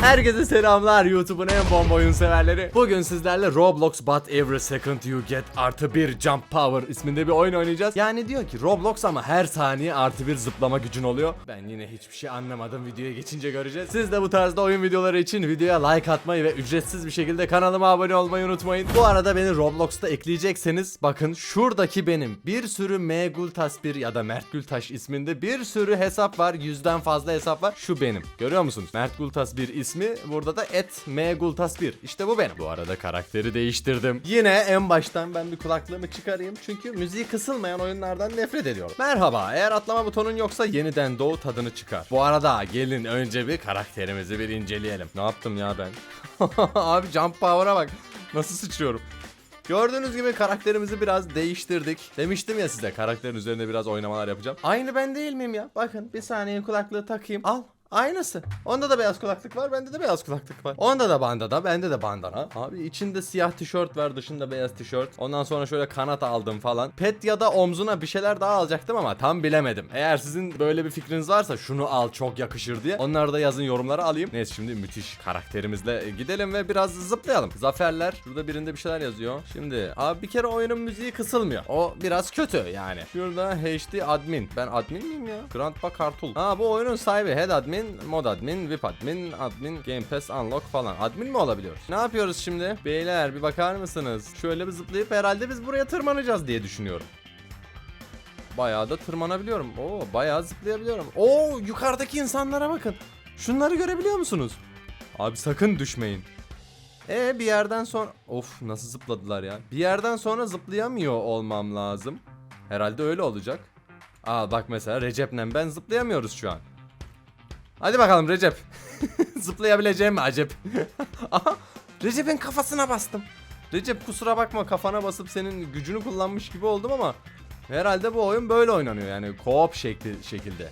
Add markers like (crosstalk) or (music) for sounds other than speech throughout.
Herkese selamlar YouTube'un en bomba oyun severleri. Bugün sizlerle Roblox But Every Second You Get artı bir Jump Power isminde bir oyun oynayacağız. Yani diyor ki Roblox ama her saniye artı bir zıplama gücün oluyor. Ben yine hiçbir şey anlamadım videoya geçince göreceğiz. Siz de bu tarzda oyun videoları için videoya like atmayı ve ücretsiz bir şekilde kanalıma abone olmayı unutmayın. Bu arada beni Roblox'ta ekleyecekseniz bakın şuradaki benim bir sürü M Gultas 1 ya da Mert Gültaş isminde bir sürü hesap var. Yüzden fazla hesap var. Şu benim. Görüyor musunuz? Mert Gultas 1 ismi. Burada da et M Gultas 1. İşte bu benim. Bu arada karakteri değiştirdim. Yine en baştan ben bir kulaklığımı çıkarayım. Çünkü müziği kısılmayan oyunlardan nefret ediyorum. Merhaba. Eğer atlama butonun yoksa yeniden doğu tadını çıkar. Bu arada gelin önce bir karakterimizi bir inceleyelim. Ne yaptım ya ben? (laughs) Abi jump power'a bak. Nasıl sıçıyorum. Gördüğünüz gibi karakterimizi biraz değiştirdik. Demiştim ya size karakterin üzerinde biraz oynamalar yapacağım. Aynı ben değil miyim ya? Bakın bir saniye kulaklığı takayım. Al. Aynısı. Onda da beyaz kulaklık var, bende de beyaz kulaklık var. Onda da bandana, bende de bandana. Abi içinde siyah tişört var, dışında beyaz tişört. Ondan sonra şöyle kanat aldım falan. Pet ya da omzuna bir şeyler daha alacaktım ama tam bilemedim. Eğer sizin böyle bir fikriniz varsa şunu al çok yakışır diye. Onları da yazın yorumlara alayım. Neyse şimdi müthiş karakterimizle gidelim ve biraz zıplayalım. Zaferler. Şurada birinde bir şeyler yazıyor. Şimdi abi bir kere oyunun müziği kısılmıyor. O biraz kötü yani. Şurada HD admin. Ben admin miyim ya? Grandpa Kartul. Ha bu oyunun sahibi head admin, mod admin, VIP admin, admin, Game Pass unlock falan. Admin mi olabiliyoruz? Ne yapıyoruz şimdi? Beyler bir bakar mısınız? Şöyle bir zıplayıp herhalde biz buraya tırmanacağız diye düşünüyorum. Bayağı da tırmanabiliyorum. Oo bayağı zıplayabiliyorum. Oo yukarıdaki insanlara bakın. Şunları görebiliyor musunuz? Abi sakın düşmeyin. E bir yerden sonra of nasıl zıpladılar ya. Bir yerden sonra zıplayamıyor olmam lazım. Herhalde öyle olacak. Aa bak mesela Recep'le ben zıplayamıyoruz şu an. Hadi bakalım Recep. (laughs) Zıplayabileceğim mi acep? (laughs) Aha Recep'in kafasına bastım. Recep kusura bakma kafana basıp senin gücünü kullanmış gibi oldum ama herhalde bu oyun böyle oynanıyor yani co-op şekli, şekilde.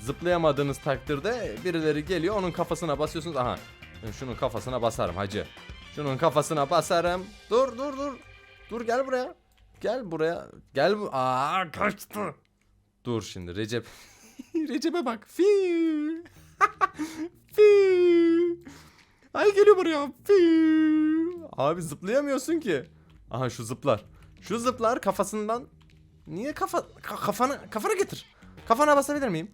Zıplayamadığınız takdirde birileri geliyor onun kafasına basıyorsunuz. Aha şunun kafasına basarım hacı. Şunun kafasına basarım. Dur dur dur. Dur gel buraya. Gel buraya. Gel bu. Aa kaçtı. Dur şimdi Recep. (laughs) (laughs) Recep'e bak. Fiu. (laughs) Fiu. Ay geliyor buraya. Fiu. Abi zıplayamıyorsun ki. Aha şu zıplar. Şu zıplar kafasından. Niye kafa ka- kafana kafana getir. Kafana basabilir miyim?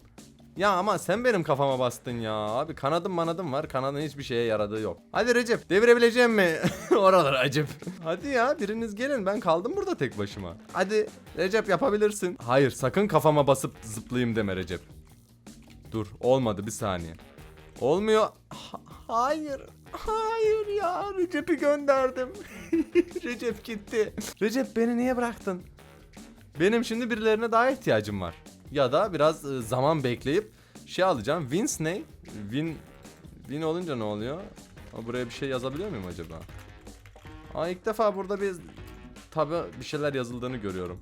Ya ama sen benim kafama bastın ya. Abi kanadım manadım var. Kanadın hiçbir şeye yaradığı yok. Hadi Recep devirebileceğim mi? (laughs) Oralar acep. Hadi ya biriniz gelin. Ben kaldım burada tek başıma. Hadi Recep yapabilirsin. Hayır sakın kafama basıp zıplayayım deme Recep. Dur olmadı bir saniye. Olmuyor. Ha- hayır. Hayır ya Recep'i gönderdim. (laughs) Recep gitti. Recep beni niye bıraktın? Benim şimdi birilerine daha ihtiyacım var. Ya da biraz e, zaman bekleyip şey alacağım. Wins ne? Win Win olunca ne oluyor? Buraya bir şey yazabiliyor muyum acaba? Aa ilk defa burada bir tabi bir şeyler yazıldığını görüyorum.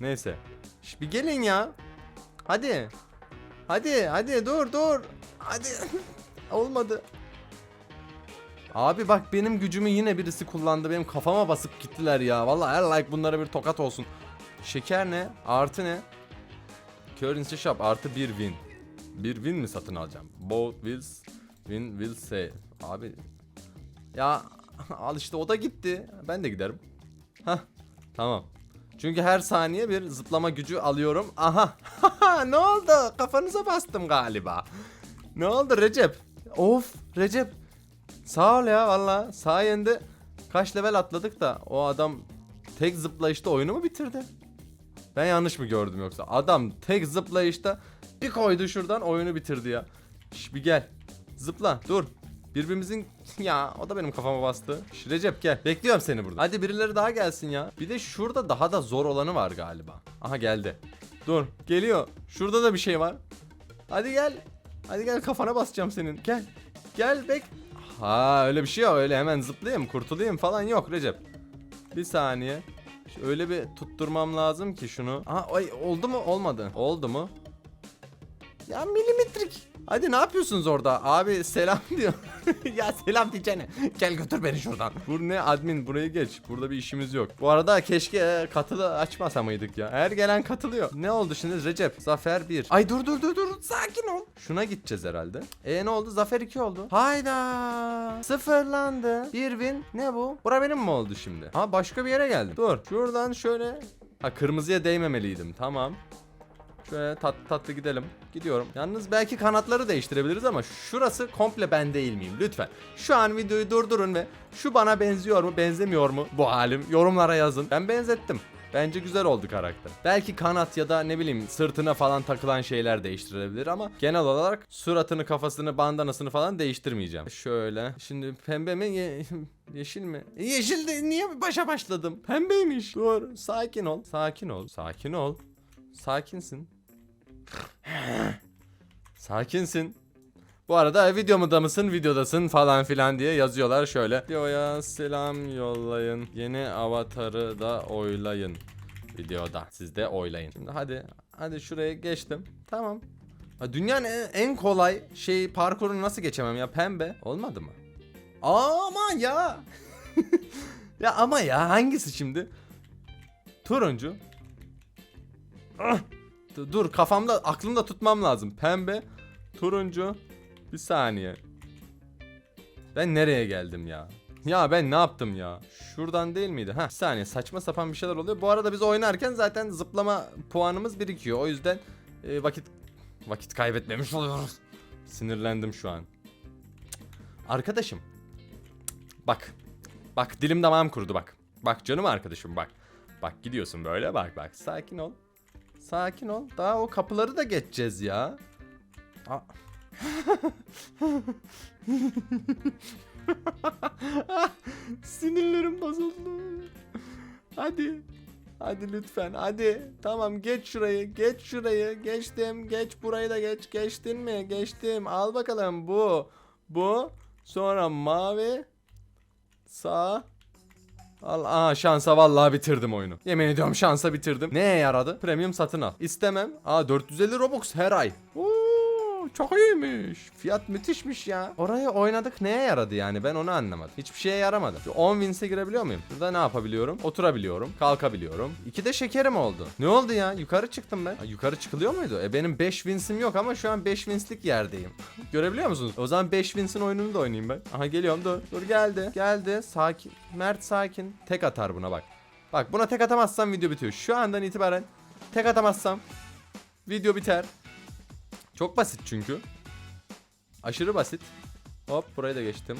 Neyse. Şş, bir gelin ya. Hadi. Hadi hadi dur dur. Hadi. (laughs) Olmadı. Abi bak benim gücümü yine birisi kullandı. Benim kafama basıp gittiler ya. Vallahi her like bunlara bir tokat olsun. Şeker ne? Artı ne? Currency shop artı bir win. Bir win mi satın alacağım? Both wills win will save. Abi ya (laughs) al işte o da gitti. Ben de giderim. Hah tamam. Çünkü her saniye bir zıplama gücü alıyorum. Aha. (laughs) ne oldu? Kafanıza bastım galiba. Ne oldu Recep? Of Recep. Sağ ol ya valla. Sayende kaç level atladık da o adam tek zıplayışta oyunu mu bitirdi? Ben yanlış mı gördüm yoksa? Adam tek zıplayışta bir koydu şuradan oyunu bitirdi ya. Şş, bir gel. Zıpla dur. Birbirimizin (laughs) ya o da benim kafama bastı. Şş, Recep gel. Bekliyorum seni burada. Hadi birileri daha gelsin ya. Bir de şurada daha da zor olanı var galiba. Aha geldi. Dur geliyor. Şurada da bir şey var. Hadi gel. Hadi gel kafana basacağım senin. Gel. Gel bek. Ha öyle bir şey yok. Öyle hemen zıplayayım kurtulayım falan yok Recep. Bir saniye. Öyle bir tutturmam lazım ki şunu. Aha ay oldu mu? Olmadı. Oldu mu? Ya milimetrik Hadi ne yapıyorsunuz orada? Abi selam (laughs) diyor. ya selam diyeceğine. Gel götür beni şuradan. Bu ne admin burayı geç. Burada bir işimiz yok. Bu arada keşke katılı açmasa mıydık ya. Her gelen katılıyor. Ne oldu şimdi Recep? Zafer 1. Ay dur dur dur dur. Sakin ol. Şuna gideceğiz herhalde. E ne oldu? Zafer 2 oldu. Hayda. Sıfırlandı. Bir win. Ne bu? Bura benim mi oldu şimdi? Ha başka bir yere geldim. Dur. Şuradan şöyle. Ha kırmızıya değmemeliydim. Tamam. Şöyle tat tatlı gidelim. Gidiyorum. Yalnız belki kanatları değiştirebiliriz ama şurası komple ben değil miyim? Lütfen. Şu an videoyu durdurun ve şu bana benziyor mu, benzemiyor mu bu halim? Yorumlara yazın. Ben benzettim. Bence güzel oldu karakter. Belki kanat ya da ne bileyim sırtına falan takılan şeyler değiştirilebilir ama genel olarak suratını, kafasını, bandanasını falan değiştirmeyeceğim. Şöyle. Şimdi pembe mi, ye- (laughs) yeşil mi? Yeşil de niye başa başladım? Pembeymiş. Dur, sakin ol. Sakin ol. Sakin ol. Sakinsin. Sakinsin. Bu arada videomda mısın, videodasın falan filan diye yazıyorlar şöyle. Videoya selam yollayın. Yeni avatarı da oylayın. Videoda. Siz de oylayın. Şimdi hadi. Hadi şuraya geçtim. Tamam. Ha, dünyanın en, kolay şey parkurunu nasıl geçemem ya pembe. Olmadı mı? Ama ya. (laughs) ya ama ya hangisi şimdi? Turuncu. Ah! Dur- kafamda aklımda tutmam lazım. Pembe, turuncu. Bir saniye. Ben nereye geldim ya? Ya ben ne yaptım ya? Şuradan değil miydi? Ha, bir saniye saçma sapan bir şeyler oluyor. Bu arada biz oynarken zaten zıplama puanımız birikiyor. O yüzden e, vakit vakit kaybetmemiş oluyoruz. Sinirlendim şu an. Arkadaşım. Bak. Bak dilim damağım kurudu bak. Bak canım arkadaşım bak. Bak gidiyorsun böyle bak bak. Sakin ol. Sakin ol. Daha o kapıları da geçeceğiz ya. Aa. (laughs) Sinirlerim bozuldu. Hadi. Hadi lütfen hadi. Tamam geç şurayı. Geç şurayı. Geçtim. Geç burayı da geç. Geçtin mi? Geçtim. Al bakalım bu. Bu. Sonra mavi. Sağ. Aa şansa vallahi bitirdim oyunu. Yemin ediyorum şansa bitirdim. Neye yaradı? Premium satın al. İstemem. Aa 450 Robux her ay. Oo, çok iyiymiş. Fiyat müthişmiş ya. Orayı oynadık neye yaradı yani ben onu anlamadım. Hiçbir şeye yaramadı. Şu 10 wins'e girebiliyor muyum? Burada ne yapabiliyorum? Oturabiliyorum. Kalkabiliyorum. İki de şekerim oldu. Ne oldu ya? Yukarı çıktım ben. Ha, yukarı çıkılıyor muydu? E benim 5 wins'im yok ama şu an 5 wins'lik yerdeyim. (laughs) Görebiliyor musunuz? O zaman 5 wins'in oyununu da oynayayım ben. Aha geliyorum dur. Dur geldi. Geldi. Sakin. Mert sakin. Tek atar buna bak. Bak buna tek atamazsam video bitiyor. Şu andan itibaren tek atamazsam video biter. Çok basit çünkü. Aşırı basit. Hop burayı da geçtim.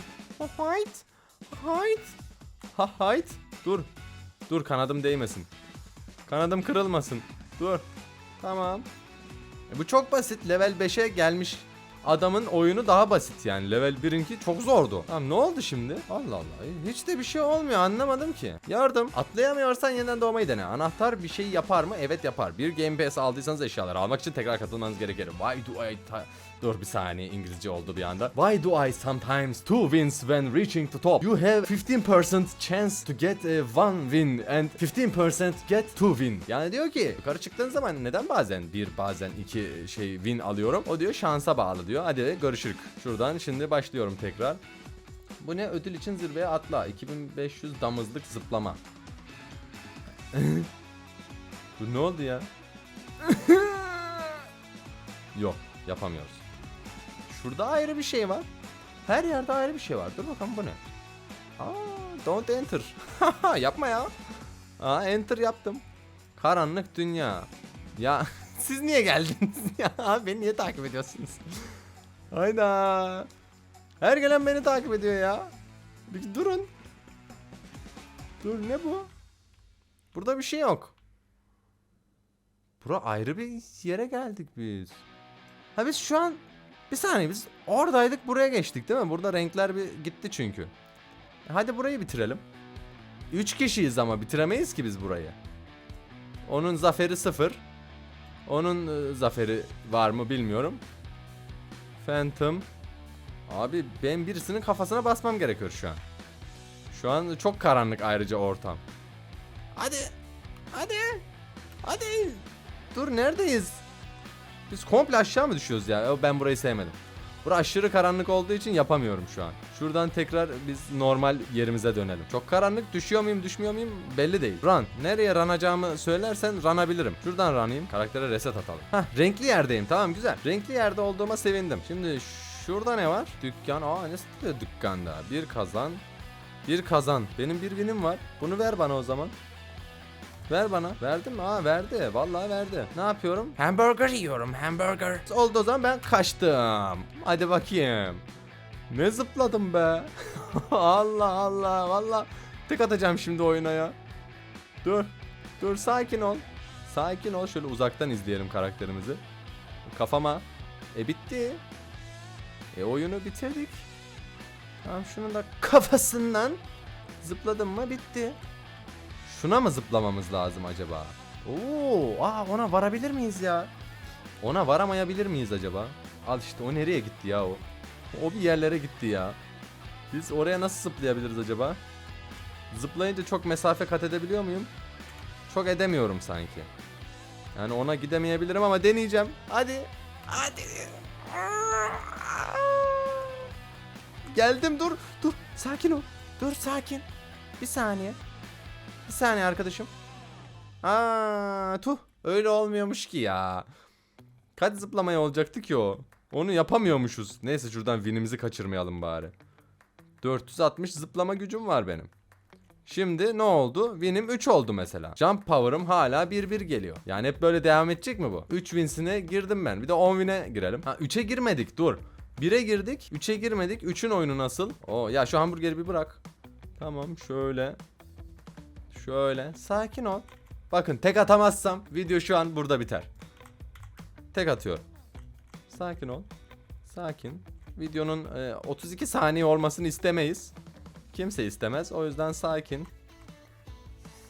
Hayt. Hayt. Ha hayt. Dur. Dur kanadım değmesin. Kanadım kırılmasın. Dur. Tamam. E, bu çok basit. Level 5'e gelmiş adamın oyunu daha basit yani. Level 1'inki çok zordu. Tamam ne oldu şimdi? Allah Allah. Hiç de bir şey olmuyor anlamadım ki. Yardım. Atlayamıyorsan yeniden doğmayı dene. Anahtar bir şey yapar mı? Evet yapar. Bir Game Pass aldıysanız eşyaları almak için tekrar katılmanız gerekir. Why do I... Dur bir saniye İngilizce oldu bir anda. Why do I sometimes two wins when reaching the top? You have 15% chance to get a one win and 15% get two win. Yani diyor ki yukarı çıktığın zaman neden bazen bir bazen iki şey win alıyorum? O diyor şansa bağlı diyor. Hadi görüşürük. Şuradan şimdi başlıyorum tekrar. Bu ne? Ödül için zirveye atla. 2500 damızlık zıplama. (laughs) Bu ne oldu ya? (laughs) Yok yapamıyoruz. Şurada ayrı bir şey var. Her yerde ayrı bir şey var. Dur bakalım bu ne? Aa, don't enter. (laughs) Yapma ya. Aa, enter yaptım. Karanlık dünya. Ya (laughs) siz niye geldiniz (laughs) ya? Beni niye takip ediyorsunuz? Hayda. Her gelen beni takip ediyor ya. Bir durun. Dur ne bu? Burada bir şey yok. Bura ayrı bir yere geldik biz. Ha biz şu an bir saniye biz oradaydık buraya geçtik değil mi? Burada renkler bir gitti çünkü. Hadi burayı bitirelim. 3 kişiyiz ama bitiremeyiz ki biz burayı. Onun zaferi sıfır. Onun e, zaferi var mı bilmiyorum. Phantom. Abi ben birisinin kafasına basmam gerekiyor şu an. Şu an çok karanlık ayrıca ortam. Hadi. Hadi. Hadi. Dur neredeyiz? Biz komple aşağı mı düşüyoruz ya? Ben burayı sevmedim. Bura aşırı karanlık olduğu için yapamıyorum şu an. Şuradan tekrar biz normal yerimize dönelim. Çok karanlık düşüyor muyum düşmüyor muyum belli değil. Run. Nereye ranacağımı söylersen runabilirim. Şuradan runayım. Karaktere reset atalım. Hah renkli yerdeyim tamam güzel. Renkli yerde olduğuma sevindim. Şimdi şurada ne var? Dükkan. Aa ne satıyor dükkanda? Bir kazan. Bir kazan. Benim bir winim var. Bunu ver bana o zaman. Ver bana. Verdim mi? Aa verdi. Vallahi verdi. Ne yapıyorum? Hamburger yiyorum. Hamburger. Oldu o zaman ben kaçtım. Hadi bakayım. Ne zıpladım be. (laughs) Allah Allah. Valla tek atacağım şimdi oyuna ya. Dur. Dur sakin ol. Sakin ol. Şöyle uzaktan izleyelim karakterimizi. Kafama. E bitti. E oyunu bitirdik. Tamam şunu da kafasından zıpladım mı bitti. Şuna mı zıplamamız lazım acaba? Oo, aa ona varabilir miyiz ya? Ona varamayabilir miyiz acaba? Al işte o nereye gitti ya o? O bir yerlere gitti ya. Biz oraya nasıl zıplayabiliriz acaba? Zıplayınca çok mesafe kat edebiliyor muyum? Çok edemiyorum sanki. Yani ona gidemeyebilirim ama deneyeceğim. Hadi. Hadi. Geldim dur. Dur. Sakin ol. Dur sakin. Bir saniye. Bir saniye arkadaşım. Aa, tuh. Öyle olmuyormuş ki ya. Kaç zıplamaya olacaktı ki o? Onu yapamıyormuşuz. Neyse şuradan winimizi kaçırmayalım bari. 460 zıplama gücüm var benim. Şimdi ne oldu? Win'im 3 oldu mesela. Jump power'ım hala 1-1 geliyor. Yani hep böyle devam edecek mi bu? 3 wins'ine girdim ben. Bir de 10 win'e girelim. Ha 3'e girmedik dur. 1'e girdik. 3'e girmedik. 3'ün oyunu nasıl? Oo ya şu hamburgeri bir bırak. Tamam şöyle. Şöyle. Sakin ol. Bakın tek atamazsam video şu an burada biter. Tek atıyorum. Sakin ol. Sakin. Videonun e, 32 saniye olmasını istemeyiz. Kimse istemez. O yüzden sakin.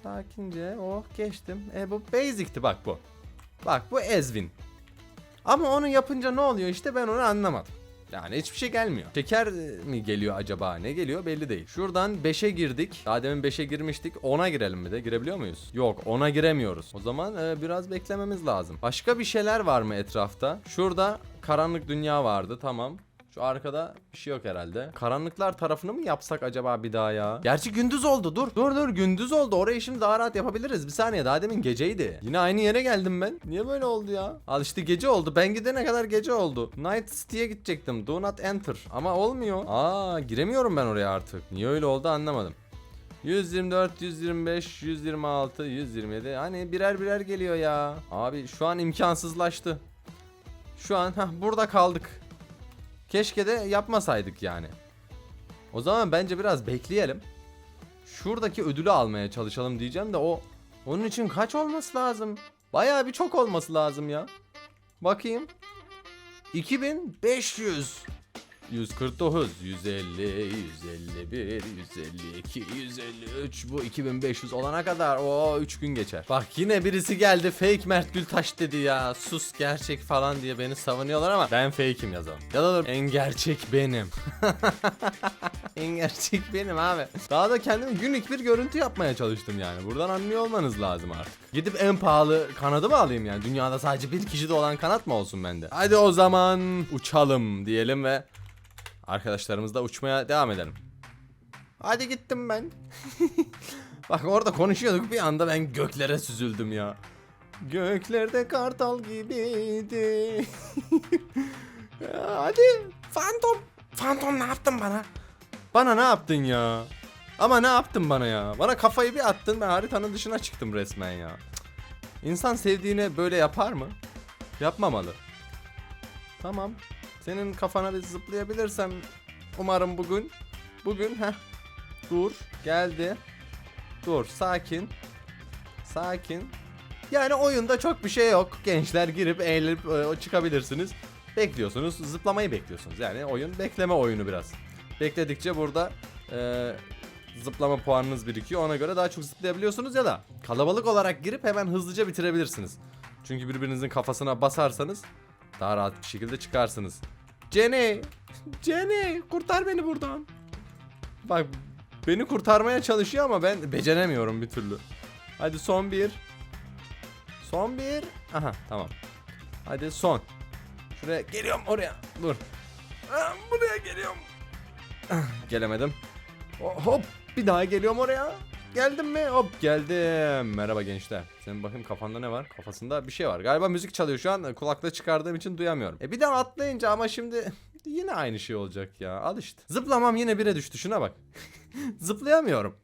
Sakince. Oh geçtim. E bu basic'ti bak bu. Bak bu Ezvin. Ama onu yapınca ne oluyor işte ben onu anlamadım. Yani hiçbir şey gelmiyor. Şeker mi geliyor acaba? Ne geliyor belli değil. Şuradan 5'e girdik. Daha demin 5'e girmiştik. 10'a girelim mi de? Girebiliyor muyuz? Yok 10'a giremiyoruz. O zaman e, biraz beklememiz lazım. Başka bir şeyler var mı etrafta? Şurada karanlık dünya vardı tamam. Şu arkada bir şey yok herhalde. Karanlıklar tarafını mı yapsak acaba bir daha ya? Gerçi gündüz oldu dur. Dur dur gündüz oldu. Orayı şimdi daha rahat yapabiliriz. Bir saniye daha demin geceydi. Yine aynı yere geldim ben. Niye böyle oldu ya? Al işte gece oldu. Ben gidene kadar gece oldu. Night City'ye gidecektim. Do not enter. Ama olmuyor. Aa giremiyorum ben oraya artık. Niye öyle oldu anlamadım. 124, 125, 126, 127. Hani birer birer geliyor ya. Abi şu an imkansızlaştı. Şu an heh, burada kaldık. Keşke de yapmasaydık yani. O zaman bence biraz bekleyelim. Şuradaki ödülü almaya çalışalım diyeceğim de o onun için kaç olması lazım? Bayağı bir çok olması lazım ya. Bakayım. 2500 149, 150, 151, 152, 153 bu 2500 olana kadar o 3 gün geçer. Bak yine birisi geldi fake Mert Gültaş dedi ya sus gerçek falan diye beni savunuyorlar ama ben fake'im yazalım. Ya da dur en gerçek benim. (laughs) en gerçek benim abi. Daha da kendime günlük bir görüntü yapmaya çalıştım yani. Buradan anlıyor olmanız lazım artık. Gidip en pahalı kanadı mı alayım yani? Dünyada sadece bir kişide olan kanat mı olsun bende? Hadi o zaman uçalım diyelim ve arkadaşlarımızla uçmaya devam edelim. Hadi gittim ben. (laughs) Bak orada konuşuyorduk bir anda ben göklere süzüldüm ya. Göklerde kartal gibiydi. (laughs) Ya hadi Phantom. Phantom ne yaptın bana? Bana ne yaptın ya? Ama ne yaptın bana ya? Bana kafayı bir attın ben haritanın dışına çıktım resmen ya. İnsan sevdiğine böyle yapar mı? Yapmamalı. Tamam. Senin kafana bir zıplayabilirsem umarım bugün. Bugün ha. Dur. Geldi. Dur. Sakin. Sakin. Yani oyunda çok bir şey yok. Gençler girip eğlenip e, çıkabilirsiniz. Bekliyorsunuz. Zıplamayı bekliyorsunuz. Yani oyun bekleme oyunu biraz. Bekledikçe burada e, zıplama puanınız birikiyor. Ona göre daha çok zıplayabiliyorsunuz ya da kalabalık olarak girip hemen hızlıca bitirebilirsiniz. Çünkü birbirinizin kafasına basarsanız daha rahat bir şekilde çıkarsınız. Jenny! Jenny! Kurtar beni buradan. Bak beni kurtarmaya çalışıyor ama ben beceremiyorum bir türlü. Hadi son bir. Son bir. Aha tamam. Hadi son. Şuraya geliyorum oraya. Dur. Ah, Buraya geliyorum. Ah, Gelemedim. Hop bir daha geliyorum oraya. Geldim mi? Hop geldim. Merhaba gençler. Senin bakayım kafanda ne var? Kafasında bir şey var. Galiba müzik çalıyor şu an. Kulaklığı çıkardığım için duyamıyorum. E bir daha atlayınca ama şimdi (laughs) yine aynı şey olacak ya. Al işte. Zıplamam yine bire düştü. Şuna bak. (laughs) Zıplayamıyorum.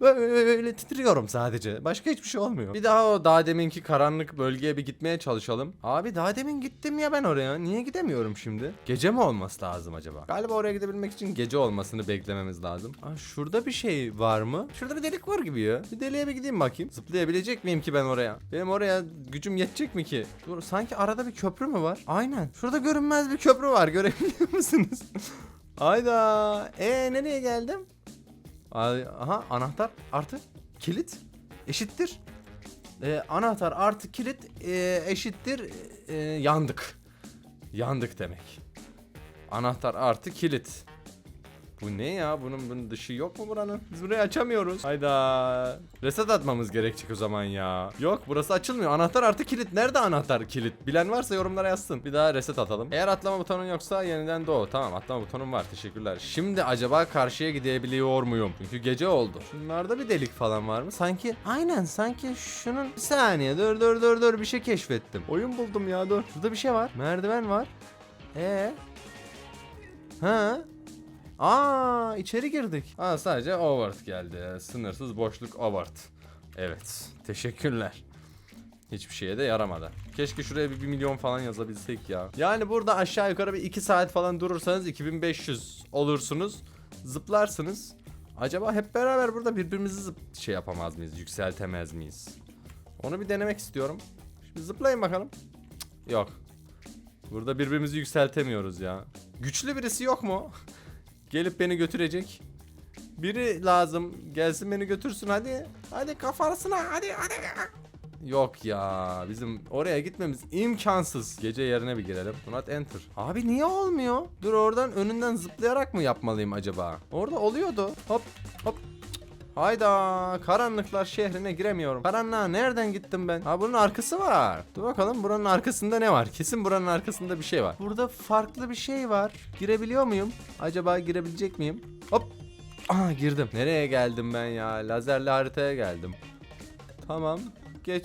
Böyle titriyorum sadece. Başka hiçbir şey olmuyor. Bir daha o daha deminki karanlık bölgeye bir gitmeye çalışalım. Abi daha demin gittim ya ben oraya. Niye gidemiyorum şimdi? Gece mi olması lazım acaba? Galiba oraya gidebilmek için gece olmasını beklememiz lazım. Aa, şurada bir şey var mı? Şurada bir delik var gibi ya. Bir deliğe bir gideyim bakayım. Zıplayabilecek miyim ki ben oraya? Benim oraya gücüm yetecek mi ki? Dur sanki arada bir köprü mü var? Aynen. Şurada görünmez bir köprü var. Görebiliyor (laughs) musunuz? Hayda. E nereye geldim? Aha anahtar artı kilit eşittir. Ee, anahtar artı kilit e, eşittir e, yandık. Yandık demek. Anahtar artı kilit. Bu ne ya? Bunun, bunun dışı yok mu buranın? Biz burayı açamıyoruz. Hayda. Reset atmamız gerekecek o zaman ya. Yok burası açılmıyor. Anahtar artı kilit. Nerede anahtar kilit? Bilen varsa yorumlara yazsın. Bir daha reset atalım. Eğer atlama butonun yoksa yeniden doğu. Tamam atlama butonum var. Teşekkürler. Şimdi acaba karşıya gidebiliyor muyum? Çünkü gece oldu. Şunlarda bir delik falan var mı? Sanki aynen sanki şunun bir saniye dur dur dur dur bir şey keşfettim. Oyun buldum ya dur. Şurada bir şey var. Merdiven var. Ee? Ha? Aa içeri girdik. Aa sadece overt geldi. Sınırsız boşluk overt. Evet. Teşekkürler. Hiçbir şeye de yaramadı. Keşke şuraya bir 1 milyon falan yazabilsek ya. Yani burada aşağı yukarı bir 2 saat falan durursanız 2500 olursunuz. Zıplarsınız. Acaba hep beraber burada birbirimizi zıp şey yapamaz mıyız? Yükseltemez miyiz? Onu bir denemek istiyorum. Şimdi zıplayın bakalım. Cık, yok. Burada birbirimizi yükseltemiyoruz ya. Güçlü birisi yok mu? Gelip beni götürecek. Biri lazım. Gelsin beni götürsün hadi. Hadi kafasına hadi hadi. Yok ya bizim oraya gitmemiz imkansız. Gece yerine bir girelim. Not enter. Abi niye olmuyor? Dur oradan önünden zıplayarak mı yapmalıyım acaba? Orada oluyordu. Hop. Hayda karanlıklar şehrine giremiyorum. Karanlığa nereden gittim ben? Ha bunun arkası var. Dur bakalım buranın arkasında ne var? Kesin buranın arkasında bir şey var. Burada farklı bir şey var. Girebiliyor muyum? Acaba girebilecek miyim? Hop. Aha girdim. Nereye geldim ben ya? Lazerli haritaya geldim. Tamam. Geç.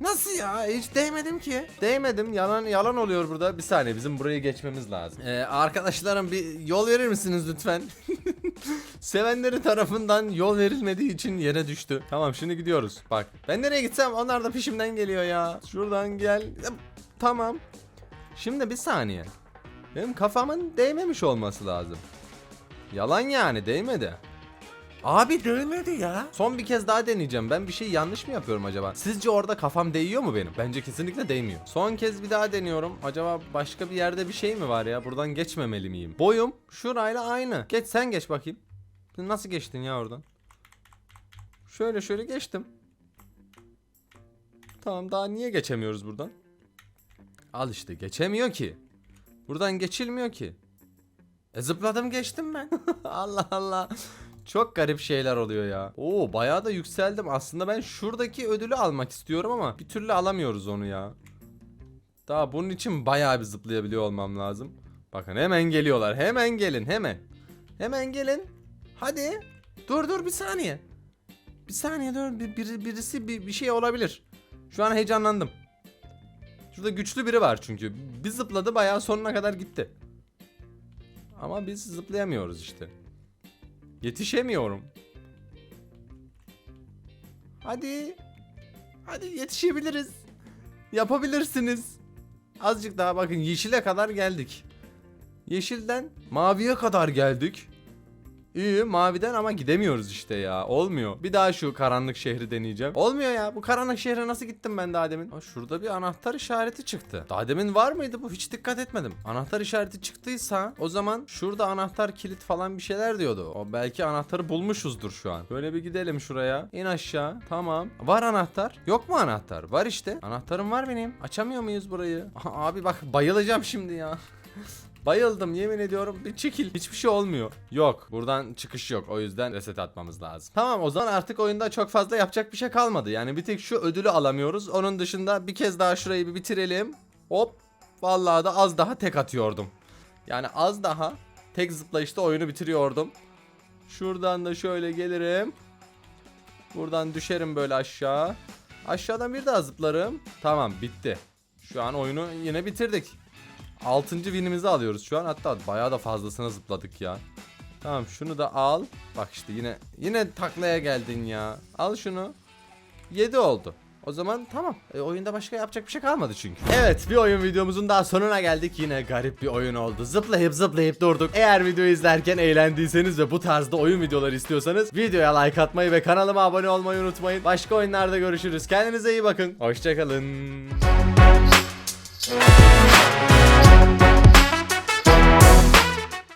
Nasıl ya? Hiç değmedim ki. Değmedim. Yalan yalan oluyor burada. Bir saniye bizim burayı geçmemiz lazım. Ee, arkadaşlarım bir yol verir misiniz lütfen? (laughs) Sevenleri tarafından yol verilmediği için yere düştü. Tamam şimdi gidiyoruz. Bak ben nereye gitsem onlar da peşimden geliyor ya. Şuradan gel. Tamam. Şimdi bir saniye. Benim kafamın değmemiş olması lazım. Yalan yani değmedi. Abi değmedi ya. Son bir kez daha deneyeceğim. Ben bir şey yanlış mı yapıyorum acaba? Sizce orada kafam değiyor mu benim? Bence kesinlikle değmiyor. Son kez bir daha deniyorum. Acaba başka bir yerde bir şey mi var ya? Buradan geçmemeli miyim? Boyum şurayla aynı. Geç sen geç bakayım. Nasıl geçtin ya oradan? Şöyle şöyle geçtim. Tamam daha niye geçemiyoruz buradan? Al işte geçemiyor ki. Buradan geçilmiyor ki. E zıpladım geçtim ben. (laughs) Allah Allah. Çok garip şeyler oluyor ya. Oo bayağı da yükseldim. Aslında ben şuradaki ödülü almak istiyorum ama bir türlü alamıyoruz onu ya. Daha bunun için bayağı bir zıplayabiliyor olmam lazım. Bakın hemen geliyorlar. Hemen gelin hemen. Hemen gelin. Hadi. Dur dur bir saniye. Bir saniye dur. Bir, biri- birisi bir, bir şey olabilir. Şu an heyecanlandım. Şurada güçlü biri var çünkü. Bir zıpladı bayağı sonuna kadar gitti. Ama biz zıplayamıyoruz işte. Yetişemiyorum. Hadi. Hadi yetişebiliriz. Yapabilirsiniz. Azıcık daha bakın yeşile kadar geldik. Yeşilden maviye kadar geldik. İyi maviden ama gidemiyoruz işte ya. Olmuyor. Bir daha şu karanlık şehri deneyeceğim. Olmuyor ya. Bu karanlık şehre nasıl gittim ben daha demin? Aa, şurada bir anahtar işareti çıktı. Daha demin var mıydı bu? Hiç dikkat etmedim. Anahtar işareti çıktıysa o zaman şurada anahtar kilit falan bir şeyler diyordu. O belki anahtarı bulmuşuzdur şu an. Böyle bir gidelim şuraya. İn aşağı. Tamam. Var anahtar. Yok mu anahtar? Var işte. Anahtarım var benim. Açamıyor muyuz burayı? Aha, abi bak bayılacağım şimdi ya. (laughs) Bayıldım yemin ediyorum. Bir çekil. Hiçbir şey olmuyor. Yok. Buradan çıkış yok. O yüzden reset atmamız lazım. Tamam o zaman artık oyunda çok fazla yapacak bir şey kalmadı. Yani bir tek şu ödülü alamıyoruz. Onun dışında bir kez daha şurayı bir bitirelim. Hop. Vallahi da az daha tek atıyordum. Yani az daha tek zıplayışta oyunu bitiriyordum. Şuradan da şöyle gelirim. Buradan düşerim böyle aşağı. Aşağıdan bir daha zıplarım. Tamam bitti. Şu an oyunu yine bitirdik. 6. winimizi alıyoruz şu an. Hatta bayağı da fazlasına zıpladık ya. Tamam şunu da al. Bak işte yine yine taklaya geldin ya. Al şunu. 7 oldu. O zaman tamam. E, oyunda başka yapacak bir şey kalmadı çünkü. Evet bir oyun videomuzun daha sonuna geldik. Yine garip bir oyun oldu. Zıplayıp zıplayıp durduk. Eğer videoyu izlerken eğlendiyseniz ve bu tarzda oyun videoları istiyorsanız videoya like atmayı ve kanalıma abone olmayı unutmayın. Başka oyunlarda görüşürüz. Kendinize iyi bakın. Hoşçakalın.